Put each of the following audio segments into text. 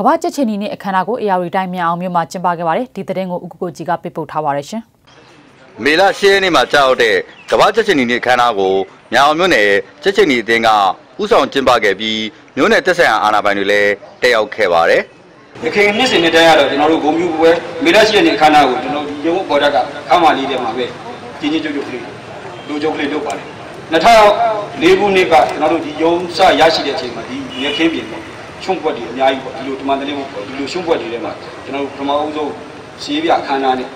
ကမ္ဘာကြက်ချင်နီနဲ့အခမ်းအနားကိုအေယာရီတိုင်းမြန်အောင်မြို့မှာကျင်းပခဲ့ပါတယ်ဒီသတင်းကိုဥက္ကုကိုကြီးကပြပုတ်ထားပါတယ်ရှင်မေလ10ရက်နေ့မှာကြာရောက်တဲ့ကမ္ဘာကြက်ချင်နီနဲ့အခမ်းအနားကိုမြန်အောင်မြို့နယ်ကြက်ချင်နီအသင်းကဥဆောင်ကျင်းပခဲ့ပြီးမြို့နယ်တက်ဆိုင်ရာအာဏာပိုင်တွေလည်းတက်ရောက်ခဲ့ပါတယ်ရခိုင်နှစ်စဉ်နှစ်တိုင်းကတော့ကျွန်တော်တို့ဂုံမျိုးပွဲမေလ10ရက်နေ့အခမ်းအနားကိုကျွန်တော်ဒီရုံးပေါ်တက်ကခမ်းမလေးထဲမှာပဲကြီးကြီးကျုပ်ကျုပ်ကလေးလူကျုပ်ကလေးလုပ်ပါတယ်2004ခုနှစ်ကကျွန်တော်တို့ဒီရုံးစရရှိတဲ့အချိန်မှာဒီရခင်းပြင်ပေါ့ ချုံပွက်တွေအများကြီးပေါ့ဒီလိုတမန်တလေးပေါ့ဒီလိုရှုံးပွက်တွေထဲမှာကျွန်တော်တို့ပထမအဦးဆုံးစီးပြအခမ်းအနားနဲ့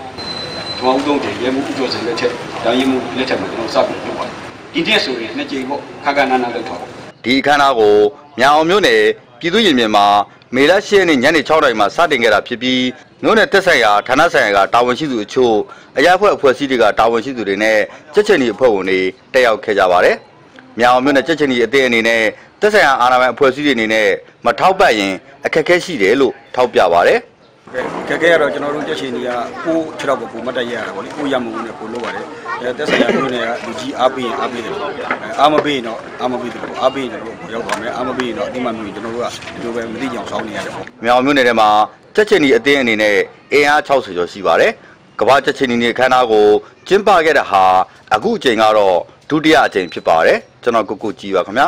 ပထမဦးဆုံးတည်းရဲမှုဥကျော်စံလက်ထက်ဒါရဲမှုလက်ထက်မှာကျွန်တော်စပြီးလုပ်ပါတယ်ဒီနေ့ဆိုရင်နှစ်ကြိမ်ပေါ့ခါကနာနာလုပ်ထားပါဒီအခမ်းအနားကိုမြောင်အောင်မြို့နယ်ပြည်သူ့ရင်ပြင်မှာမေလ10ရက်နေ့ညနေ6:00နာရီမှာစတင်ခဲ့တာဖြစ်ပြီးမြို့နယ်တက်ဆိုင်ရာဌာနဆိုင်ရာကတာဝန်ရှိသူအချို့အရာဖွဲ့အဖွဲ့အစည်းတွေကတာဝန်ရှိသူတွေနဲ့ကြက်ချင်ဒီအဖွဲ့ဝင်တွေတက်ရောက်ခဲ့ကြပါတယ်။ မြောင်မြို့နယ်ကြက်ချင်ဒီအသင်းအနေနဲ့တက်ဆိုင်ရာအာဏာပိုင်အဖွဲ့အစည်းတွေအနေနဲ့မထောက်ပံ့ရင်အခက်အခဲရှိတယ်လို့ထောက်ပြပါတယ်။ခက်ခဲရတော့ကျွန်တော်တို့တက်ချင်တွေကကိုခြေတော့ကိုမတ်တက်ရရတာဗောလေကိုရမှုနဲ့ကိုလုပ်ရတယ်အဲတက်ဆိုင်ရာမျိုးနဲ့ကလူကြီးအားပေးရင်အားပေးတယ်အားမပေးရင်တော့အားမပေးတယ်ပေါ့အားပေးရင်တော့ရောက်ပါမယ်အားမပေးရင်တော့အတိမမျိုးကျွန်တော်တို့ကဒီလိုပဲမသိကြအောင်ဆောင်းနေရတယ်ပေါ့မြောင်မြို့နယ်ထဲမှာတက်ချင်ဒီအသင်းအနေနဲ့အင်အား60ကျော်ရှိပါတယ်ကမ္ဘာတက်ချင်ဒီနေခန်းသားကိုကျင်းပခဲ့တဲ့ဟာအခုအချိန်ကတော့ ဒုတိယအကြိမ်ဖြစ်ပါတယ်ကျွန်တော်ကိုကိုကြည်ပါခင်ဗျာ